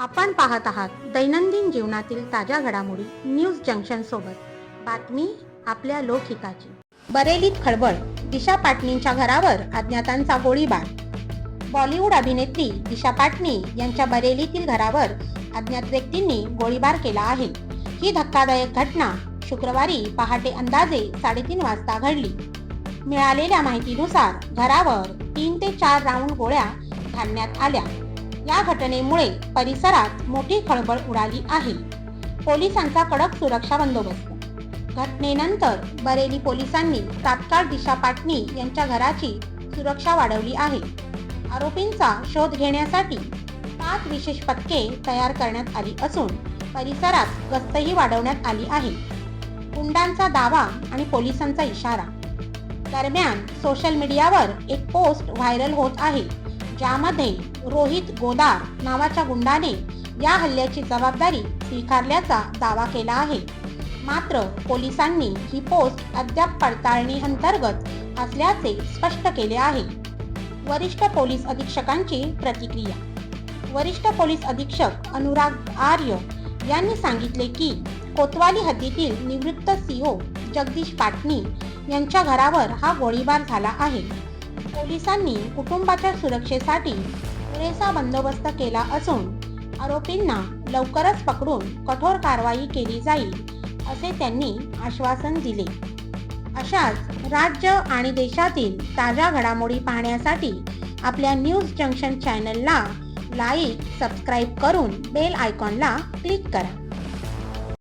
आपण पाहत आहात दैनंदिन जीवनातील ताज्या घडामोडी न्यूज जंक्शन सोबत. बातमी आपल्या लोकहिताची. बरेलीत खळबळ दिशा पाटणींच्या घरावर अज्ञातांचा गोळीबार. बॉलिवूड अभिनेत्री दिशा पाटणी यांच्या बरेलीतील घरावर अज्ञात व्यक्तींनी गोळीबार केला आहे. ही धक्कादायक घटना शुक्रवारी पहाटे अंदाजे साडेतीन वाजता घडली. मिळालेल्या माहितीनुसार घरावर तीन ते चार राऊंड गोळ्या घालण्यात आल्या. या घटनेमुळे परिसरात मोठी खळबळ उडाली आहे. पोलिसांचा कडक सुरक्षा बंदोबस्त. घटनेनंतर बरेली पोलिसांनी तात्काळ दिशा पाटणी यांच्या घराची सुरक्षा वाढवली आहे. आरोपींचा शोध घेण्यासाठी पाच विशेष पथके तयार करण्यात आली असून परिसरात गस्तही वाढवण्यात आली आहे. गुंडांचा दावा आणि पोलिसांचा इशारा. दरम्यान सोशल मीडियावर एक पोस्ट व्हायरल होत आहे. ज्यामध्ये रोहित गोदार नावाच्या गुंडाने या हल्ल्याची जबाबदारी स्वीकारल्याचा दावा केला आहे. मात्र पोलिसांनी ही पोस्ट अद्याप पडताळणी अंतर्गत असल्याचे स्पष्ट केले आहे. वरिष्ठ पोलीस अधीक्षकांची प्रतिक्रिया. वरिष्ठ पोलीस अधीक्षक अनुराग आर्य यांनी सांगितले की कोतवाली हद्दीतील निवृत्त सीओ जगदीश पाटणी यांच्या घरावर हा गोळीबार झाला आहे. पोलिसांनी कुटुंबाच्या सुरक्षेसाठी पुरेसा बंदोबस्त केला असून आरोपींना लवकरच पकडून कठोर कारवाई केली जाईल असे त्यांनी आश्वासन दिले. अशाच राज्य आणि देशातील ताज्या घडामोडी पाहण्यासाठी आपल्या न्यूज जंक्शन चॅनलला लाईक सबस्क्राईब करून बेल आयकॉनला क्लिक करा.